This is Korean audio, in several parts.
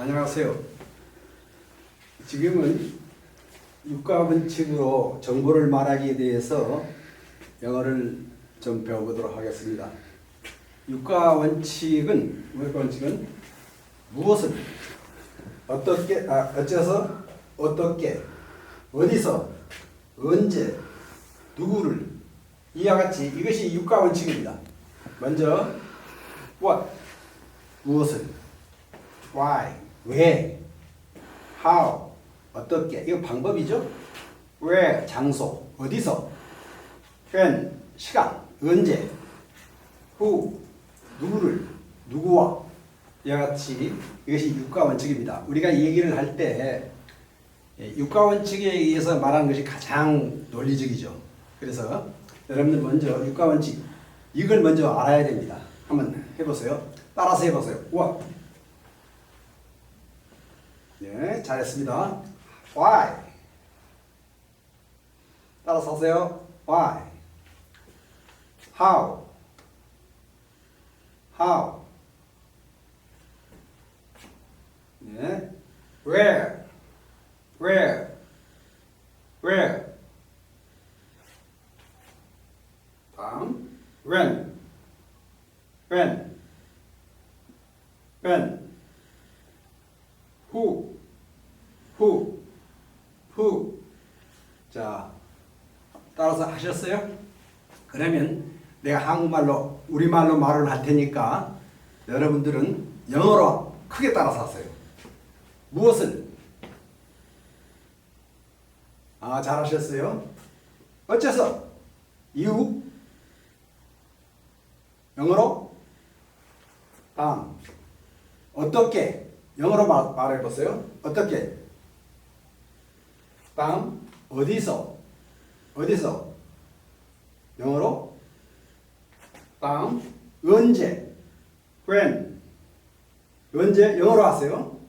안녕하세요. 지금은 육가 원칙으로 정보를 말하기에 대해서 영어를 좀 배워보도록 하겠습니다. 육가 원칙은 육가 원칙은 무엇을 어떻게 아 어째서 어떻게 어디서 언제 누구를 이와 같이 이것이 육가 원칙입니다. 먼저 what 무엇을 why 왜 how 어떻게 이거 방법이죠? where 장소 어디서 when 시간 언제 who 누구를 누구와 이와 같이 이것이 육가 원칙입니다. 우리가 이 얘기를 할 때 육가 원칙에 의해서 말하는 것이 가장 논리적이죠. 그래서 여러분들 먼저 육가 원칙 이걸 먼저 알아야 됩니다. 한번 해보세요. 따라서 해보세요. what 네, 잘했습니다. Why? 따라서 하세요. Why? How? How? 네. Where? Where? Where? 다음. When? When? When? Who, who, who. 자, 따라서 하셨어요? 그러면 내가 한국말로, 우리말로 말을 할 테니까 여러분들은 영어로 크게 따라서 하세요. 무엇을? 아, 잘하셨어요. 어째서? 이유? 영어로? 다음. 어떻게? 영어로 말, 말해 보세요. 어떻게? 다음 어디서? 어디서? 영어로? 다음 언제? when? 언제? 영어로 하세요.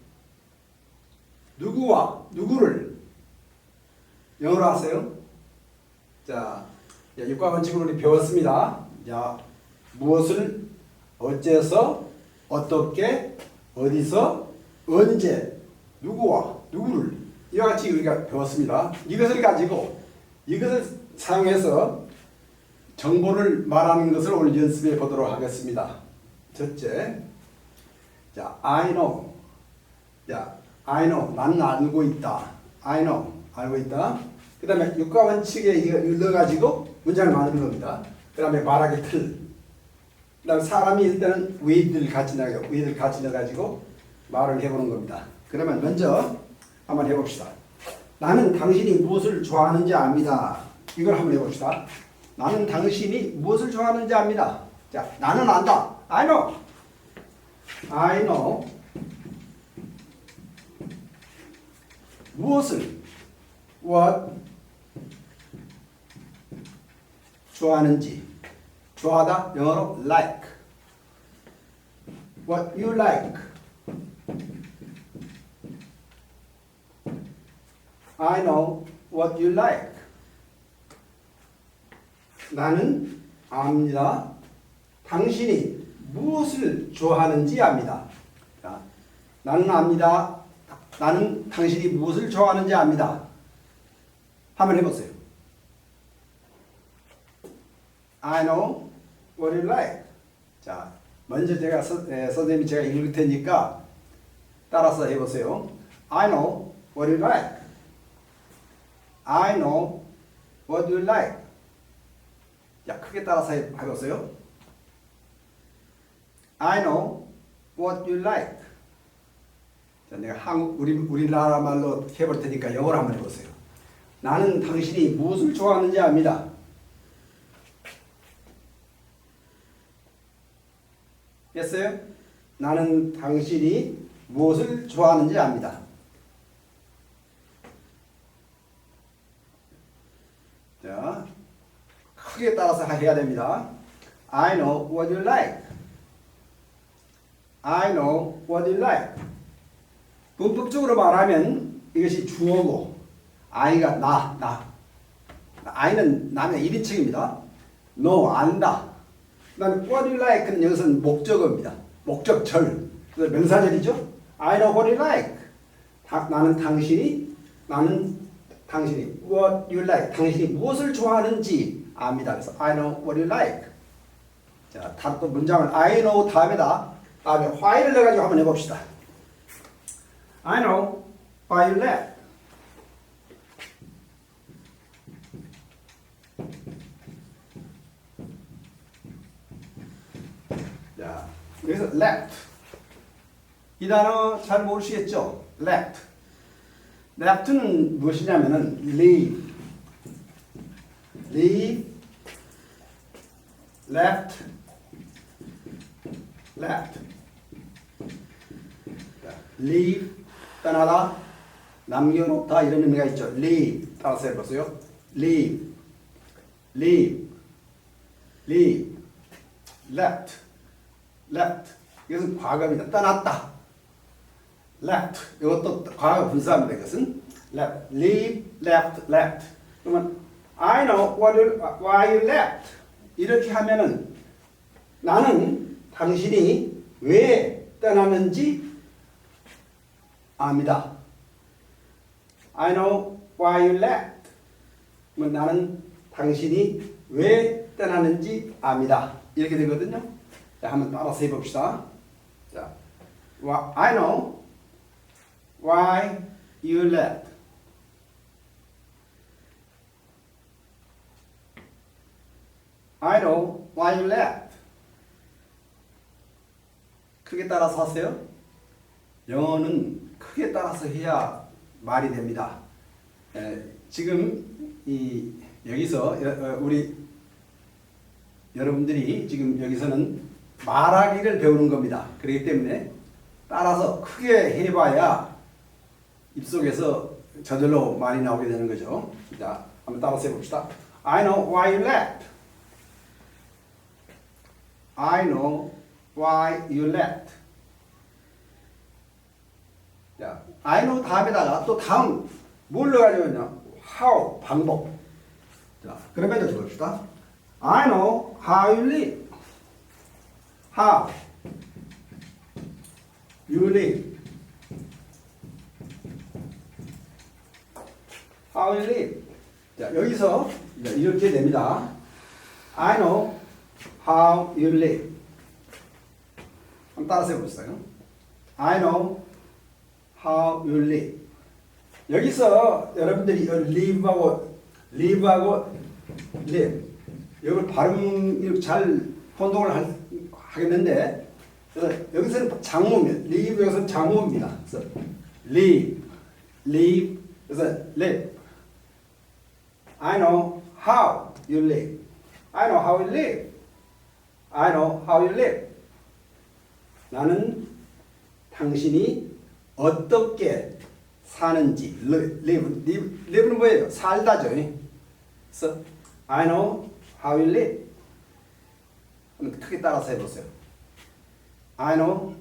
누구와 누구를? 영어로 하세요. 자, 육과 원칙을 우리 배웠습니다. 자, 무엇을 어째서 어떻게 어디서 언제, 누구와 누구를 이와 같이 우리가 배웠습니다. 이것을 가지고 이것을 사용해서 정보를 말하는 것을 오늘 연습해 보도록 하겠습니다. 첫째, 자, I know. 자, I know. 나는 알고 있다. I know. 알고 있다. 그 다음에 육가 원칙에 이거 넣어가지고 문장을 만드는 겁니다. 그 다음에 말하기 틀. 그 다음에 사람이 일단은 with를 같이 넣어요. with를 같이 넣어가지고 말을 해보는 겁니다. 그러면 먼저 한번 해봅시다. 나는 당신이 무엇을 좋아하는지 압니다. 이걸 한번 해봅시다. 나는 당신이 무엇을 좋아하는지 압니다. 자, 나는 안다. I know. I know. 무엇을 what 좋아하는지 좋아하다 영어로 like what you like I know what you like 나는 압니다 당신이 무엇을 좋아하는지 압니다 자, 나는 압니다 나는 당신이 무엇을 좋아하는지 압니다 한번 해보세요 I know what you like. 자, 먼저 제가 서, 에, 선생님이 제가 읽을 테니까 따라서 해보세요. I know what you like. I know what you like. 자, 크게 따라서 해, 해보세요. I know what you like. 자, 내가 한국 우리 우리나라 말로 해볼 테니까 영어로 한번 해보세요. 나는 당신이 무엇을 좋아하는지 압니다. 됐어요? 나는 당신이 무엇을 좋아하는지 압니다. 자, 크게 따라서 해야 됩니다. I know what you like. I know what you like. 문법적으로 말하면 이것이 주어고 I가 나, 나. I는 남의 1인칭입니다. No, 안다. 그 다음에 what you like는 여기서는 목적어입니다. 목적절. 그래서 명사절이죠. I know what you like. 다, 나는 당신이 나는 당신이 what you like. 당신이 무엇을 좋아하는지 압니다. 그래서 I know what you like. 자, 다음 또 문장을 I know 다음에다 다음에 why를 내가지고 한번 해봅시다. I know why you left. 자, 여기서 left. 이 단어 잘 모르시겠죠? left. left는 무엇이냐면은 leave. leave. left. left. 자, leave. 떠나다. 남겨놓다 이런 의미가 있죠. leave. 따라서 해보세요. leave. leave. leave. left. left. 이것은 과거입니다. 떠났다. left. 이것도 과거 분사합니다. 이것은 left. leave, left, left. 그러면 I know what you, why you left. 이렇게 하면은 나는 당신이 왜 떠나는지 압니다. I know why you left. 그러면 나는 당신이 왜 떠나는지 압니다. 이렇게 되거든요. 자, 한번 따라서 해봅시다. 자, I know why you left. I know why you left. 크게 따라서 하세요. 영어는 크게 따라서 해야 말이 됩니다. 에, 지금 이 여기서 여- 어, 우리 여러분들이 지금 여기서는 말하기를 배우는 겁니다. 그렇기 때문에 따라서 크게 해봐야 입속에서 저절로 말이 나오게 되는 거죠. 자, 한번 따라서 해봅시다. I know why you left. I know why you left. 자, I know 다음에다가 또 다음 뭘 넣어가지고냐? How 방법. 자, 그러면 이제 봅시다. I know how you live. How you live. How you live. 자, 여기서 이렇게 됩니다. I know how you live. 한번 따라서 해보세요. I know how you live. 여기서 여러분들이 이 live하고 live하고 live 이걸 발음 잘 혼동을 할- 하겠는데 여기서는 장모입니다. live 여기서는 장모입니다. 그래서 live, live 그래서 live. I know how you live. I know how you live. I know how you live. 나는 당신이 어떻게 사는지 live, live, live는 뭐예요? 살다죠. 그래서 I know how you live. 크게 따라서 해보세요. I know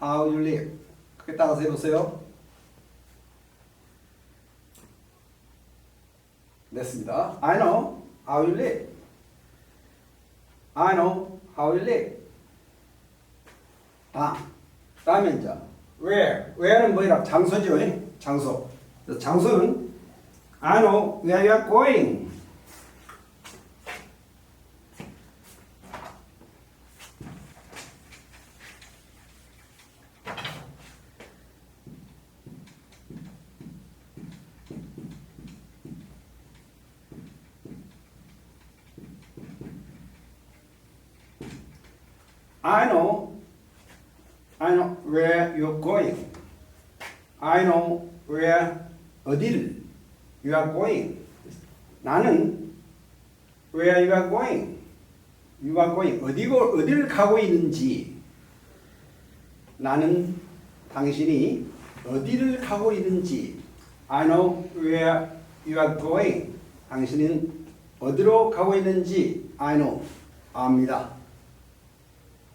how you live. 크게 따라서 해보세요. 됐습니다. I know how you live. I know how you live. 다. 다음에 이제 where. where는 뭐라 장소죠. 예? 장소. 장소는 I know where you are going. I know, I know where you're going. I know where 어디를 you are going. 나는 where you are going. You are going 어디고 어디를 가고 있는지 나는 당신이 어디를 가고 있는지 I know where you are going. 당신은 어디로 가고 있는지 I know 압니다.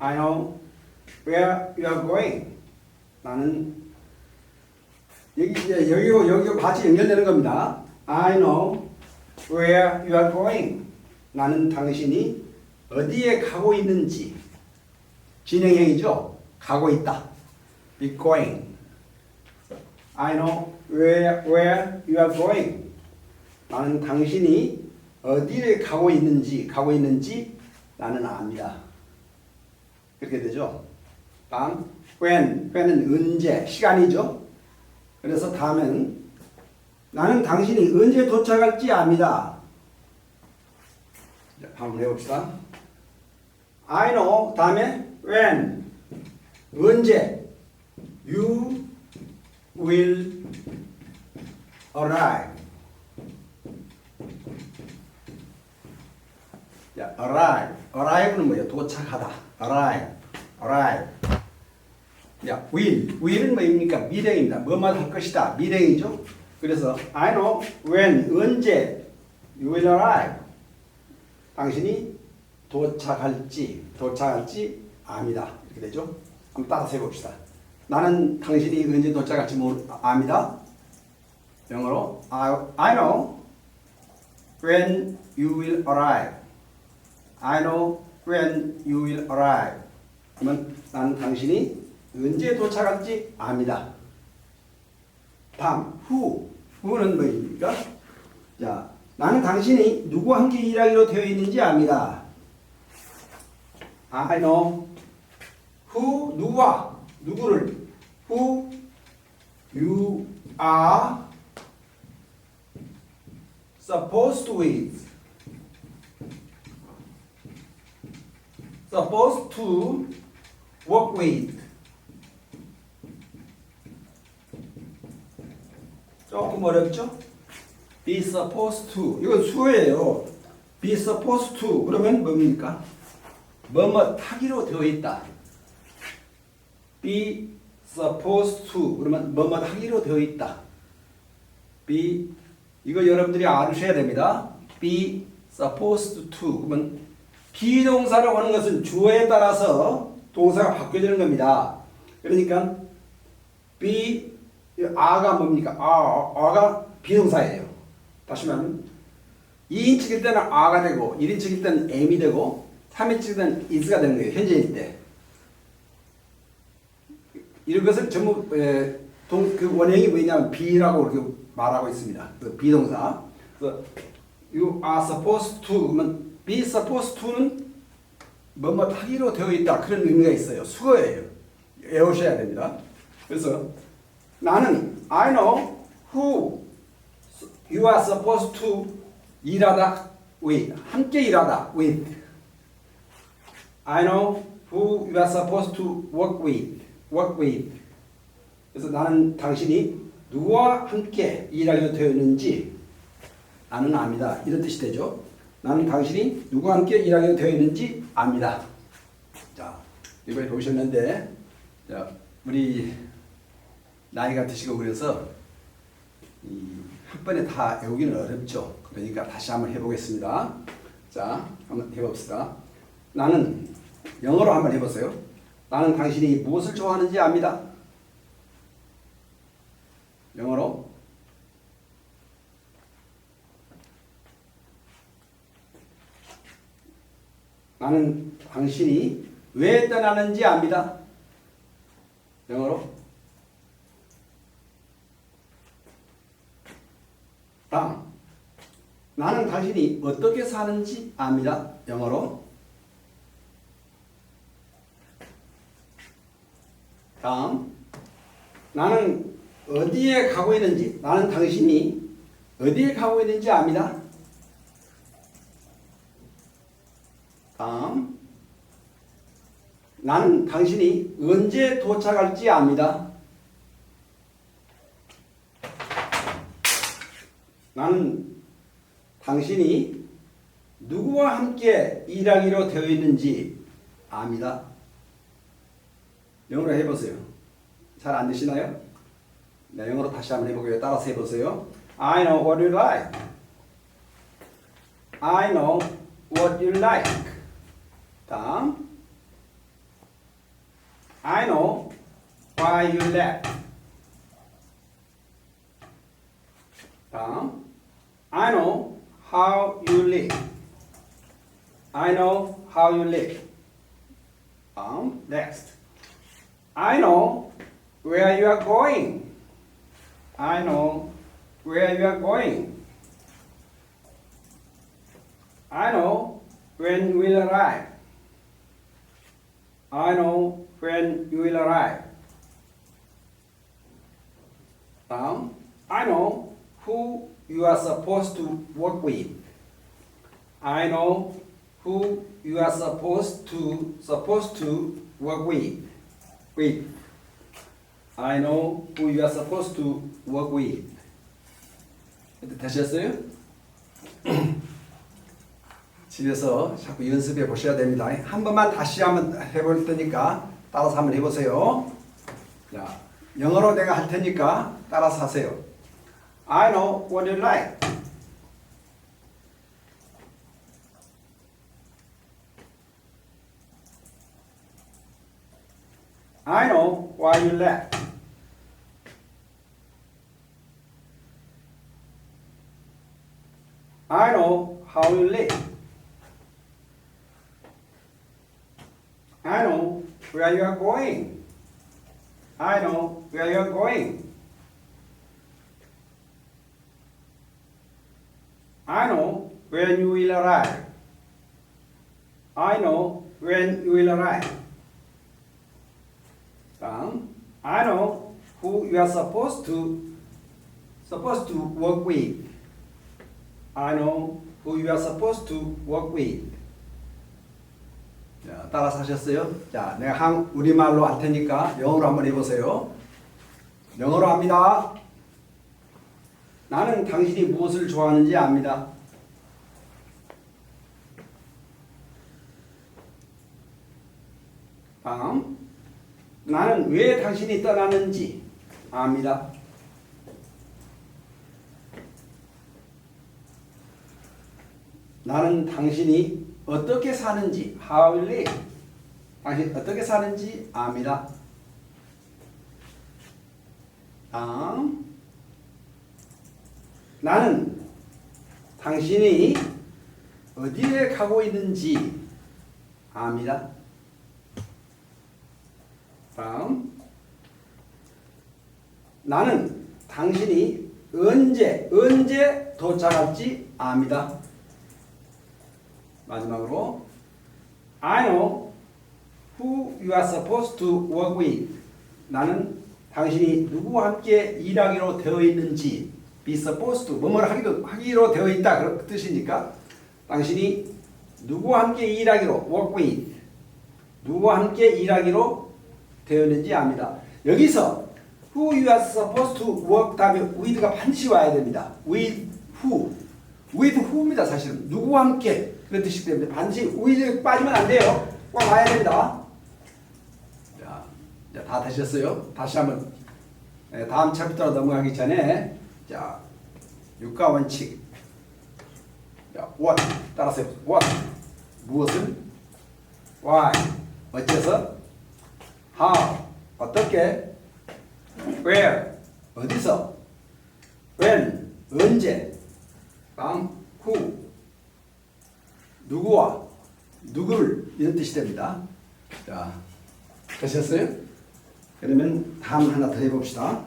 I know where you are going. 나는 여기 이제 여기고 여기고 같이 연결되는 겁니다. I know where you are going. 나는 당신이 어디에 가고 있는지 진행형이죠. 가고 있다. be going. I know where where you are going. 나는 당신이 어디에 가고 있는지 가고 있는지 나는 압니다. 그렇게 되죠. 다음 when when은 언제 시간이죠. 그래서 다음은 나는 당신이 언제 도착할지 압니다. 자, 한번 해봅시다. I know 다음에 when 언제 you will arrive. 자, arrive. arrive는 뭐예요? 도착하다. Arrive. arrive. 야, will. will은 뭐입니까? 미래입니다. 뭐만 할 것이다. 미래이죠. 그래서 I know when 언제 you will arrive. 당신이 도착할지 도착할지 압니다. 이렇게 되죠. 한번 따라서 해봅시다. 나는 당신이 언제 도착할지 모르 압니다. 영어로 I, I know when you will arrive. I know when you will arrive. 그러면 나는 당신이 언제 도착할지 압니다. 다음 who. who는 뭐입니까? 자, 나는 당신이 누구와 함께 일하기로 되어 있는지 압니다. I know who 누구와 누구를 who you are supposed to supposed to work with 조금 어렵죠? be supposed to 이건 수어예요. be supposed to 그러면 뭡니까? 뭐뭐 하기로 되어 있다. be supposed to 그러면 뭐뭐 하기로 되어 있다. be 이거 여러분들이 알으셔야 됩니다. be supposed to 그러면 비동사라고 하는 것은 주어에 따라서 동사가 바뀌어지는 겁니다. 그러니까 be 아가 뭡니까? 아, 아가 비동사예요. 다시 말하면 2인칭일 때는 아가 되고 1인칭일 때는 am이 되고 3인칭일 때는 is가 되는 거예요. 현재일 때. 이런 것을 전부 에, 동, 그 원형이 뭐냐면 be라고 이렇게 말하고 있습니다. 그 비동사. 그래서 you are supposed to 그러면 be supposed to는 뭐뭐 하기로 되어 있다 그런 의미가 있어요. 수거예요. 외우셔야 됩니다. 그래서 나는 I know who you are supposed to 일하다 with 함께 일하다 with I know who you are supposed to work with work with 그래서 나는 당신이 누구와 함께 일하려 되어 있는지 나는 압니다. 이런 뜻이 되죠. 나는 당신이 누구와 함께 일하려 되어 있는지 압니다. 자, 이번에 보셨는데 자, 우리 나이가 드시고 그래서 이한 번에 다 외우기는 어렵죠. 그러니까 다시 한번 해보겠습니다. 자, 한번 해봅시다. 나는 영어로 한번 해보세요. 나는 당신이 무엇을 좋아하는지 압니다. 영어로 나는 당신이 왜 떠나는지 압니다. 영어로 다음 나는 당신이 어떻게 사는지 압니다. 영어로 다음 나는 어디에 가고 있는지 나는 당신이 어디에 가고 있는지 압니다. 다음 나는 당신이 언제 도착할지 압니다. 나는 당신이 누구와 함께 일하기로 되어 있는지 압니다. 영어로 해보세요. 잘 안 되시나요? 네, 영어로 다시 한번 해보고요. 따라서 해보세요. I know what you like. I know what you like. Tom, I know why you left. Tom, I know how you live. I know how you live. Um, Next. I know where you are going. I know where you are going. I know when we'll arrive. I know when you will arrive. 다음, I know who you are supposed to work with. I know who you are supposed to supposed to work with. With. I know who you are supposed to work with. 되셨어요? 집에서 자꾸 연습해 보셔야 됩니다. 한 번만 다시 한번 해볼 테니까 따라서 한번 해보세요. 자, 영어로 내가 할 테니까 따라서 하세요. I know what you like. I know why you left. I know how you live. Where you are going. I know where you are going. I know when you will arrive. I know when you will arrive. 다음, I know who you are supposed to supposed to work with. I know who you are supposed to work with. 자, 따라서 하셨어요? 자, 내가 한 우리말로 할 테니까 영어로 한번 해보세요. 영어로 합니다. 나는 당신이 무엇을 좋아하는지 압니다. 다음, 나는 왜 당신이 떠나는지 압니다. 나는 당신이 어떻게 사는지 how you live 당신 어떻게 사는지 압니다. 다음 나는 당신이 어디에 가고 있는지 압니다. 다음 나는 당신이 언제 언제 도착할지 압니다. 마지막으로 I know who you are supposed to work with. 나는 당신이 누구와 함께 일하기로 되어 있는지 be supposed to 뭐뭐를 하기로 하기로 되어 있다 그런 뜻이니까 당신이 누구와 함께 일하기로 work with 누구와 함께 일하기로 되어 있는지 압니다. 여기서 who you are supposed to work 다음에 with가 반드시 와야 됩니다. with who with who입니다 사실은 누구와 함께 그런 뜻이기 때문에 반드시 with 빠지면 안 돼요. 꼭 와야 됩니다. 다 되셨어요? 다시 한번. 네, 다음 챕터로 넘어가기 전에 자 육가 원칙. 자, what? 따라서 what? 무엇을? why? 어째서? how? 어떻게? where? 어디서? when? 언제? 다음 who 누구와? 누구를 이런 뜻이 됩니다. 자 되셨어요? 그러면 다음 하나 더 해봅시다.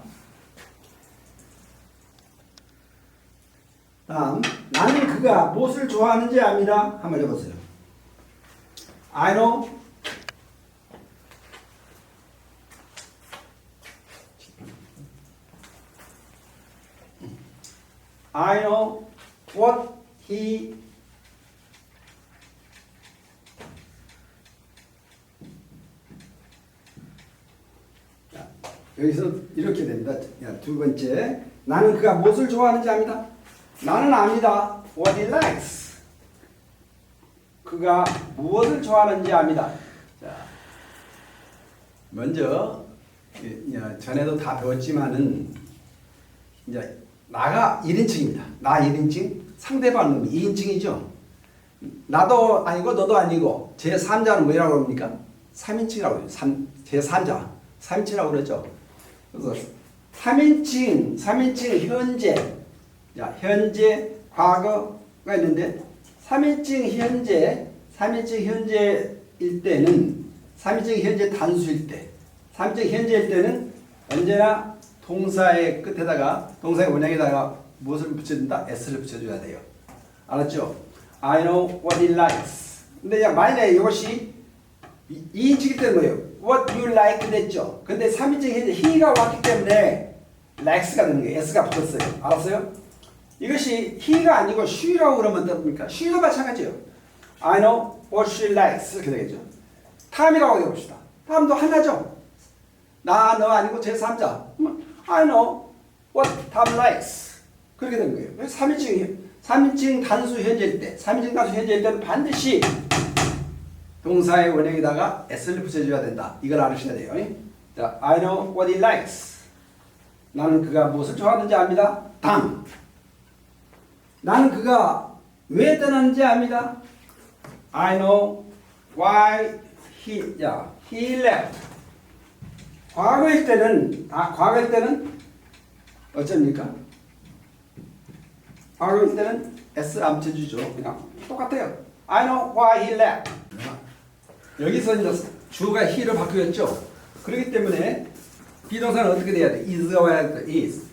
다음 나는 그가 무엇을 좋아하는지 압니다. 한번 해보세요. I know I know what he 여기서 이렇게 됩니다. 야, 두 번째, 나는 그가 무엇을 좋아하는지 압니다. 나는 압니다. What he likes. 그가 무엇을 좋아하는지 압니다. 자, 먼저 이- 야, 전에도 다 배웠지만은 이제 나가 1인칭입니다. 나 1인칭, 상대방은 2인칭이죠. 나도 아니고 너도 아니고 제 3자는 뭐라고 합니까? 3인칭이라고 해요. 3, 제 3자. 3인칭이라고 그랬죠. 그래서 3인칭, 3인칭 현재, 야, 현재, 과거가 있는데 3인칭 현재, 3인칭 현재일 때는 3인칭 현재 단수일 때, 3인칭 현재일 때는 언제나 동사의 끝에다가 동사의 원형에다가 무엇을 붙여준다? s를 붙여줘야 돼요. 알았죠? I know what he likes. 근데 야 만약에 이것이 2인칭이 때는 뭐예요? What you like 됐죠? 근데 3인칭 현재 he가 왔기 때문에 likes가 되는 거예요. s가 붙었어요. 알았어요? 이것이 he가 아니고 she라고 그러면 어떻습니까? she도 마찬가지예요. I know what she likes 이렇게 되겠죠. 탐이라고 해봅시다. 탐도 하나죠. 나, 너 아니고 제3자. I know what Tom likes. 그렇게 되는 거예요. 그래서 3인칭, 3인칭 단수 현재일 때, 3인칭 단수 현재일 때는 반드시 동사의 원형에다가 s를 붙여줘야 된다. 이걸 알으셔야 돼요. 자, I know what he likes. 나는 그가 무엇을 좋아하는지 압니다. 당. 나는 그가 왜 떠났는지 압니다. I know why he, 야, he left. 과거일 때는, 아, 과거일 때는 어쩝니까? 과거일 때는 S 안 붙여주죠. 그냥 똑같아요. I know why he left. 여기서 이제 주어가 he로 바뀌었죠. 그렇기 때문에 비동사는 어떻게 돼야 돼? is가 와야 돼. is.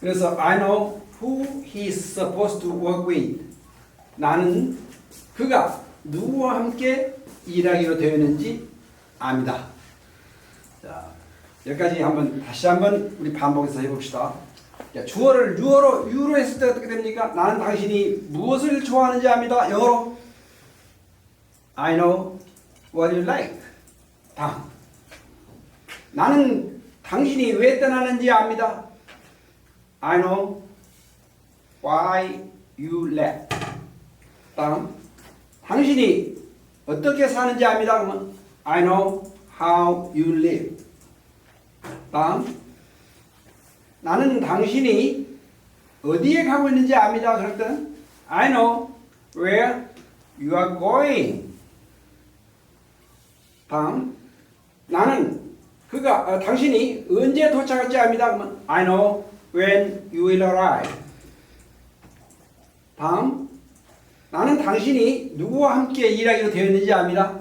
그래서 I know who he's supposed to work with. 나는 그가 누구와 함께 일하기로 되어 있는지 압니다. 자, 여기까지 한번 다시 한번 우리 반복해서 해봅시다. 자, 주어를 유어로 유로 했을 때 어떻게 됩니까? 나는 당신이 무엇을 좋아하는지 압니다. 영어로 I know what you like. 다음. 나는 당신이 왜 떠나는지 압니다. I know why you left. 다음. 당신이 어떻게 사는지 압니다. 그러면 I know how you live. 다음. 나는 당신이 어디에 가고 있는지 압니다. 그럴 때는 I know where you are going. 다음. 나는 그가 어, 당신이 언제 도착할지 압니다. 그러면 I know when you will arrive. 다음. 나는 당신이 누구와 함께 일하기로 되어 있는지 압니다.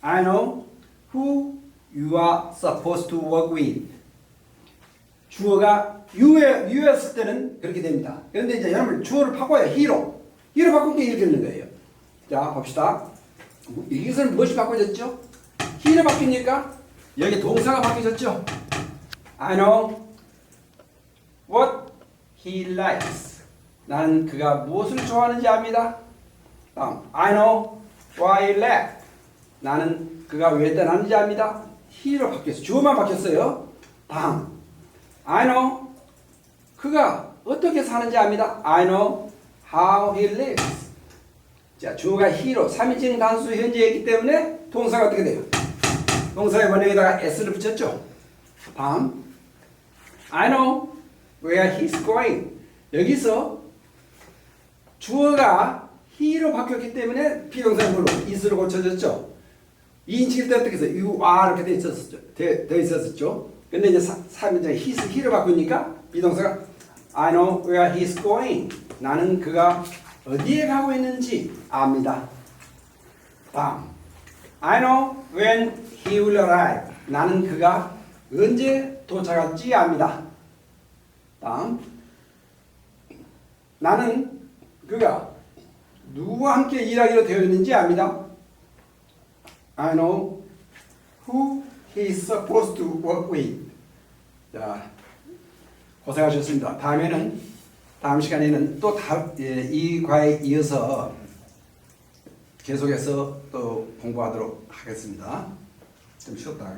I know who you are supposed to work with. 주어가 you에, you였을 때는 그렇게 됩니다. 그런데 이제 여러분 주어를 바꿔요. he로. he로 바꾼 게 이렇게 되는 거예요. 자, 봅시다. 이것은 무엇이 바꿔졌죠? he로 바뀌니까 여기 동사가 바뀌었죠? I know what he likes. 나는 그가 무엇을 좋아하는지 압니다. 다음, I know why he left. 나는 그가 왜 떠나는지 압니다. he로 바뀌었어요. 주어만 바뀌었어요. 다음, I know 그가 어떻게 사는지 압니다. I know how he lives. 자, 주어가 he로 3인칭 단수 현재이기 때문에 동사가 어떻게 돼요? 동사의 원형에다가 s를 붙였죠. 다음, I know where he's going. 여기서 주어가 he로 바뀌었기 때문에 비동사의 뭘로 is로 고쳐졌죠. 2인칭일 때 어떻게 해서 you are 이렇게 돼 있었죠. 돼, 돼 있었죠. 근데 이제 3인칭 he's he로 바꾸니까 비동사가 I know where he's going. 나는 그가 어디에 가고 있는지 압니다. 다음. I know when he will arrive. 나는 그가 언제 도착할지 압니다. 다음. 나는 그가 누구와 함께 일하기로 되어 있는지 압니다. I know who he is supposed to work with. 자, 고생하셨습니다. 다음에는 다음 시간에는 또 이 과에 이어서 계속해서 또 공부하도록 하겠습니다. 좀 쉬었다.